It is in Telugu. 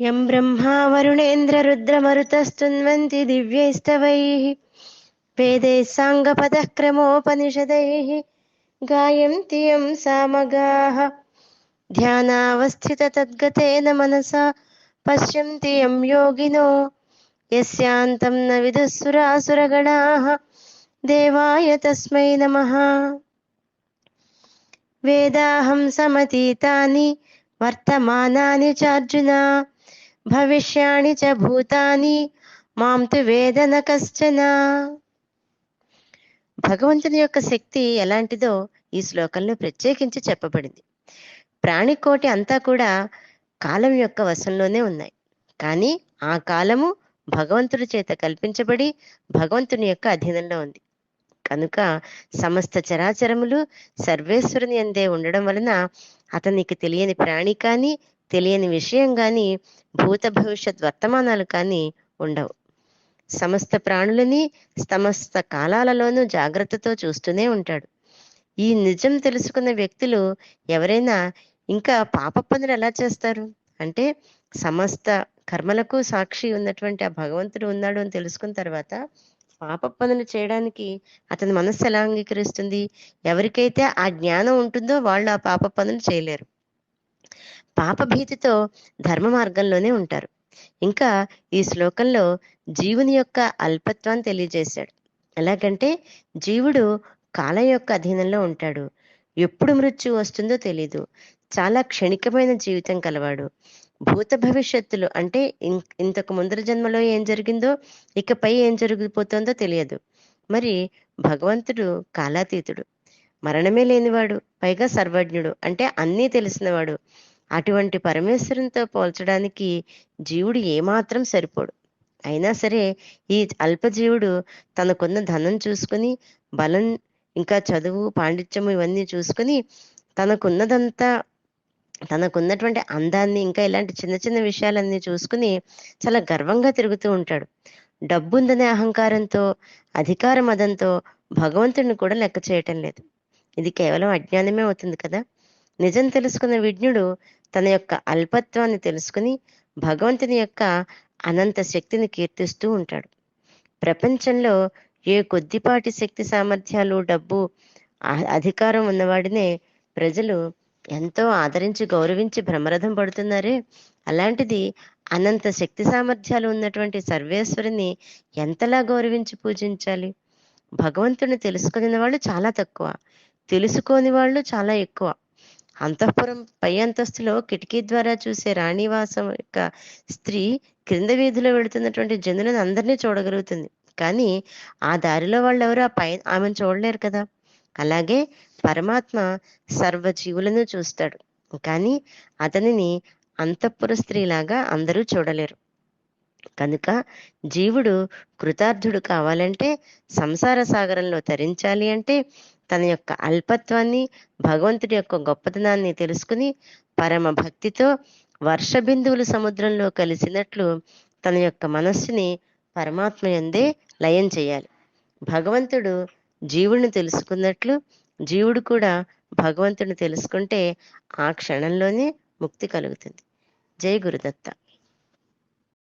యం బ్రహ్మా వరుణేంద్ర రుద్రమరుతస్తున్వంతి దివ్యైస్తవైః వేదై సాంగపదక్రమోపనిషదైः గాయంతి యం సామగా ధ్యానావస్థిత తద్గతేన మనసా పశ్యంతి యం యోగినో యస్యాంతం న విదుసురాసురగణా దేవాయ తస్మై నమ వేదాహం సమతీతాని వర్తమానాని చార్జునా భవిష్యాణి చ భూతాని మాం తు వేదన కశ్చన భగవంతుని యొక్క శక్తి ఎలాంటిదో ఈ శ్లోకంలో ప్రత్యేకించి చెప్పబడింది. ప్రాణికోటి అంతా కూడా కాలం యొక్క వశంలోనే ఉన్నాయి. కానీ ఆ కాలము భగవంతుడి చేత కల్పించబడి భగవంతుని యొక్క అధీనంలో ఉంది. కనుక సమస్త చరాచరములు సర్వేశ్వరుని అందే ఉండడం వలన అతనికి తెలియని ప్రాణి కానీ తెలియని విషయం కానీ భూత భవిష్యత్ వర్తమానాలు కానీ ఉండవు. సమస్త ప్రాణులని సమస్త కాలాలలోనూ జాగ్రత్తతో చూస్తూనే ఉంటాడు. ఈ నిజం తెలుసుకున్న వ్యక్తులు ఎవరైనా ఇంకా పాప పనులు ఎలా చేస్తారు? అంటే సమస్త కర్మలకు సాక్షి ఉన్నటువంటి ఆ భగవంతుడు ఉన్నాడు అని తెలుసుకున్న తర్వాత పాప పనులు చేయడానికి అతని మనస్సు ఎలా అంగీకరిస్తుంది? ఎవరికైతే ఆ జ్ఞానం ఉంటుందో వాళ్ళు ఆ పాప పనులు చేయలేరు. పాప భీతితో ధర్మ మార్గంలోనే ఉంటారు. ఇంకా ఈ శ్లోకంలో జీవుని యొక్క అల్పత్వాన్ని తెలియజేశాడు. ఎలాగంటే జీవుడు కాలం యొక్క అధీనంలో ఉంటాడు. ఎప్పుడు మృత్యు వస్తుందో తెలీదు. చాలా క్షణికమైన జీవితం కలవాడు. భూత భవిష్యత్తులు అంటే ఇంతకు ముందర జన్మలో ఏం జరిగిందో ఇకపై ఏం జరిగిపోతుందో తెలియదు. మరి భగవంతుడు కాలాతీతుడు. మరణమే లేనివాడు పైగా సర్వజ్ఞుడు అంటే అన్నీ తెలిసినవాడు. అటువంటి పరమేశ్వరునితో పోల్చడానికి జీవుడు ఏమాత్రం సరిపోడు. అయినా సరే ఈ అల్పజీవుడు తనకున్న ధనం చూసుకుని బలం ఇంకా చదువు పాండిత్యము ఇవన్నీ చూసుకుని తనకున్నదంతా తనకున్నటువంటి అందాన్ని ఇంకా ఇలాంటి చిన్న చిన్న విషయాలన్నీ చూసుకుని చాలా గర్వంగా తిరుగుతూ ఉంటాడు. డబ్బుందనే అహంకారంతో అధికార మదంతో భగవంతుడిని కూడా లెక్క చేయటం లేదు. ఇది కేవలం అజ్ఞానమే అవుతుంది కదా? నిజం తెలుసుకున్న విజ్ఞుడు తన యొక్క అల్పత్వాన్ని తెలుసుకుని భగవంతుని యొక్క అనంత శక్తిని కీర్తిస్తూ ఉంటాడు. ప్రపంచంలో ఏ కొద్దిపాటి శక్తి సామర్థ్యాలు డబ్బు అధికారం ఉన్నవాడినే ప్రజలు ఎంతో ఆదరించి గౌరవించి భ్రమరథం పడుతున్నారే? అలాంటిది అనంత శక్తి సామర్థ్యాలు ఉన్నటువంటి సర్వేశ్వరిని ఎంతలా గౌరవించి పూజించాలి? భగవంతుని తెలుసుకుని వాళ్ళు చాలా తక్కువ తెలుసుకోని వాళ్ళు చాలా ఎక్కువ. అంతఃపురం పై అంతస్తులో కిటికీ ద్వారా చూసే రాణివాసం యొక్క స్త్రీ క్రింద వీధిలో వెళుతున్నటువంటి జనులను అందరినీ చూడగలుగుతుంది. కానీ ఆ దారిలో వాళ్ళెవరు ఆ పై ఆమెను చూడలేరు కదా. అలాగే పరమాత్మ సర్వజీవులను చూస్తాడు. కానీ అతనిని అంతఃపుర స్త్రీలాగా అందరూ చూడలేరు. కనుక జీవుడు కృతార్థుడు కావాలంటే సంసార సాగరంలో తరించాలి అంటే తన యొక్క అల్పత్వాన్ని భగవంతుడి యొక్క గొప్పతనాన్ని తెలుసుకుని పరమ భక్తితో వర్ష బిందువులు సముద్రంలో కలిసినట్లు తన యొక్క మనస్సుని పరమాత్మ ఎందే లయం చేయాలి. భగవంతుడు జీవుడిని తెలుసుకున్నట్లు జీవుడు కూడా భగవంతుని తెలుసుకుంటే ఆ క్షణంలోనే ముక్తి కలుగుతుంది. జై గురుదత్త.